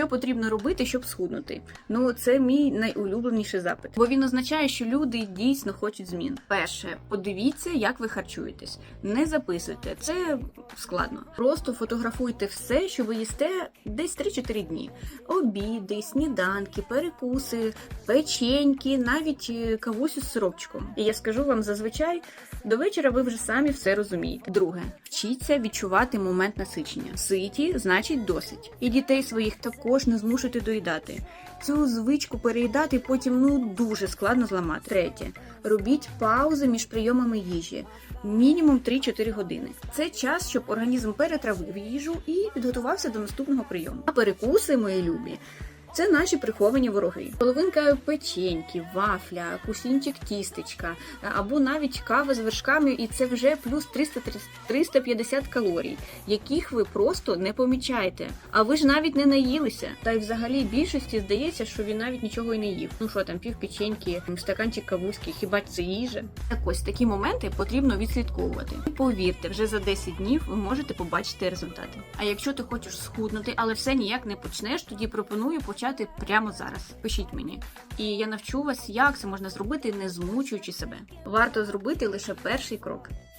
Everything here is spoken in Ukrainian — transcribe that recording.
Що потрібно робити, щоб схуднути? Ну, це мій найулюбленіший запит, бо він означає, що люди дійсно хочуть змін. Перше, подивіться, як ви харчуєтесь. Не записуйте, це складно. Просто фотографуйте все, що ви їсте десь 3-4 дні: обіди, сніданки, перекуси, печеньки, навіть е, кавусь із сиропчиком. І я скажу вам зазвичай. До вечора ви вже самі все розумієте. Друге, вчіться відчувати момент насичення. Ситі, значить, досить. І дітей своїх також не змушуйте доїдати. Цю звичку переїдати потім ну дуже складно зламати. Третє, робіть паузи між прийомами їжі. Мінімум 3-4 години. Це час, щоб організм перетравив їжу і підготувався до наступного прийому. А перекуси, мої любі, це наші приховані вороги. Половинка печеньки, вафля, кусінчик тістечка або навіть кава з вершками, і це вже плюс 300 350 калорій, яких ви просто не помічаєте. А ви ж навіть не наїлися. Та й взагалі більшості здається, що він навіть нічого і не їв. Ну що там, пів печеньки, стаканчик кавузки, хіба це їжа? Так ось такі моменти потрібно відслідковувати. І повірте, вже за 10 днів ви можете побачити результати. А якщо ти хочеш схуднути, але все ніяк не почнеш, тоді пропоную почати прямо зараз. Пишіть мені, і я навчу вас, як це можна зробити, не змучуючи себе. Варто зробити лише перший крок.